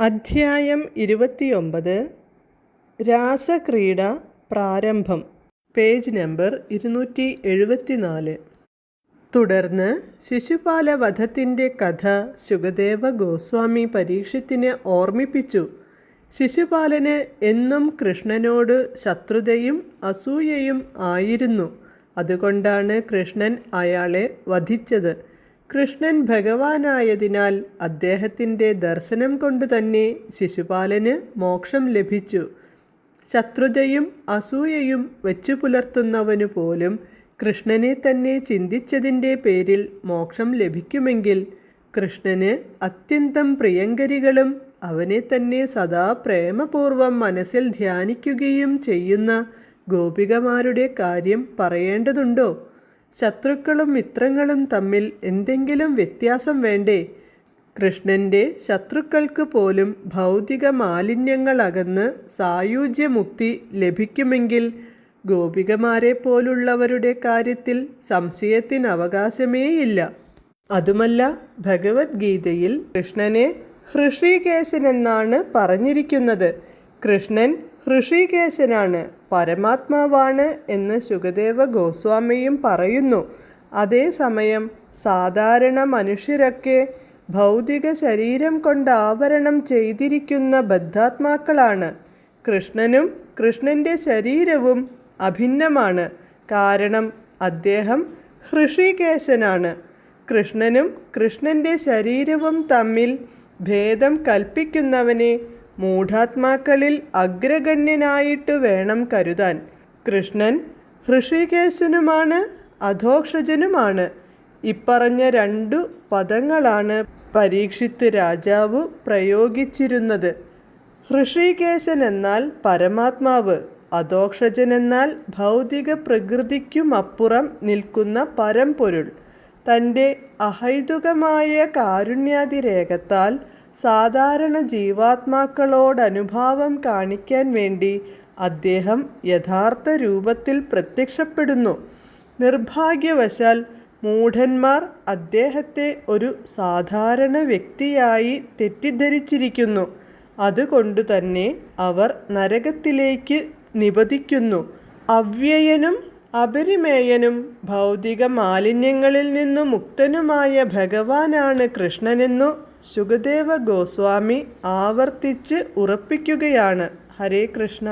അധ്യായം ഇരുപത്തിയൊമ്പത് രാസക്രീഡ പ്രാരംഭം. Page number ഇരുന്നൂറ്റി എഴുപത്തിനാല് തുടർന്ന് ശിശുപാല വധത്തിന്റെ കഥ സുഖദേവ ഗോസ്വാമി പരീക്ഷത്തിനെ ഓർമ്മിപ്പിച്ചു. ശിശുപാലന് എന്നും കൃഷ്ണനോട് ശത്രുതയും അസൂയയും ആയിരുന്നു. അതുകൊണ്ടാണ് കൃഷ്ണൻ അയാളെ വധിച്ചത്. കൃഷ്ണൻ ഭഗവാനായതിനാൽ അദ്ദേഹത്തിന്റെ ദർശനം കൊണ്ട് തന്നെ ശിശുപാലന് മോക്ഷം ലഭിച്ചു. ശത്രുതയും അസൂയയും വെച്ചു പുലർത്തുന്നവനു പോലും കൃഷ്ണനെ തന്നെ ചിന്തിച്ചതിന്റെ പേരിൽ മോക്ഷം ലഭിക്കുമെങ്കിൽ കൃഷ്ണന് അത്യന്തം പ്രിയങ്കരികളും അവനെ തന്നെ സദാ പ്രേമപൂർവം മനസ്സിൽ ധ്യാനിക്കുകയും ചെയ്യുന്ന ഗോപികമാരുടെ കാര്യം പറയേണ്ടതുണ്ടോ? ശത്രുക്കളും മിത്രങ്ങളും തമ്മിൽ എന്തെങ്കിലും വ്യത്യാസം വേണ്ടേ? കൃഷ്ണന്റെ ശത്രുക്കൾക്ക് പോലും ഭൗതിക മാലിന്യങ്ങളകന്ന് സായുജ്യമുക്തി ലഭിക്കുമെങ്കിൽ ഗോപികമാരെ പോലുള്ളവരുടെ കാര്യത്തിൽ സംശയത്തിന് അവകാശമേയില്ല. അതുമല്ല ഭഗവത്ഗീതയിൽ കൃഷ്ണനെ ഹൃഷികേശനെന്നാണ് പറഞ്ഞിരിക്കുന്നത്. കൃഷ്ണൻ ഹൃഷികേശനാണ് പരമാത്മാവാണ് എന്ന് ശുഗദേവ ഗോസ്വാമിയും പറയുന്നു. അതേസമയം സാധാരണ മനുഷ്യരൊക്കെ ഭൗതിക ശരീരം കൊണ്ട് ആവരണം ചെയ്തിരിക്കുന്ന ബദ്ധാത്മാക്കളാണ്. കൃഷ്ണനും കൃഷ്ണന്റെ ശരീരവും അഭിന്നമാണ്. കാരണം അദ്ദേഹം ഹൃഷികേശനാണ് കൃഷ്ണനും കൃഷ്ണന്റെ ശരീരവും തമ്മിൽ ഭേദം കൽപ്പിക്കുന്നവനെ മൂഢാത്മാക്കളിൽ അഗ്രഗണ്യനായിട്ട് വേണം കരുതാൻ. കൃഷ്ണൻ ഹൃഷികേശനുമാണ് അധോക്ഷജനുമാണ്. ഇപ്പറഞ്ഞ രണ്ടു പദങ്ങളാണ് പരീക്ഷിത്ത് രാജാവ് പ്രയോഗിച്ചിരുന്നത്. ഹൃഷികേശൻ എന്നാൽ പരമാത്മാവ് അധോക്ഷജൻ എന്നാൽ ഭൗതിക പ്രകൃതിക്കുമപ്പുറം നിൽക്കുന്ന പരംപൊരുൾ. തന്റെ അഹൈതുകമായ കാരുണ്യാതിരേഖത്താൽ സാധാരണ ജീവാത്മാക്കളോടനുഭാവം കാണിക്കാൻ വേണ്ടി അദ്ദേഹം യഥാർത്ഥ രൂപത്തിൽ പ്രത്യക്ഷപ്പെടുന്നു. നിർഭാഗ്യവശാൽ മൂഢന്മാർ അദ്ദേഹത്തെ ഒരു സാധാരണ വ്യക്തിയായി തെറ്റിദ്ധരിച്ചിരിക്കുന്നു. അതുകൊണ്ടുതന്നെ അവർ നരകത്തിലേക്ക് നിപതിക്കുന്നു അവ്യയനും അപരിമേയനും ഭൗതിക മാലിന്യങ്ങളിൽ നിന്നു മുക്തനുമായ ഭഗവാനാണ് കൃഷ്ണനെന്നു സുഖദേവ ഗോസ്വാമി ആവർത്തിച്ച് ഉറപ്പിക്കുകയാണ്. ഹരേ കൃഷ്ണ.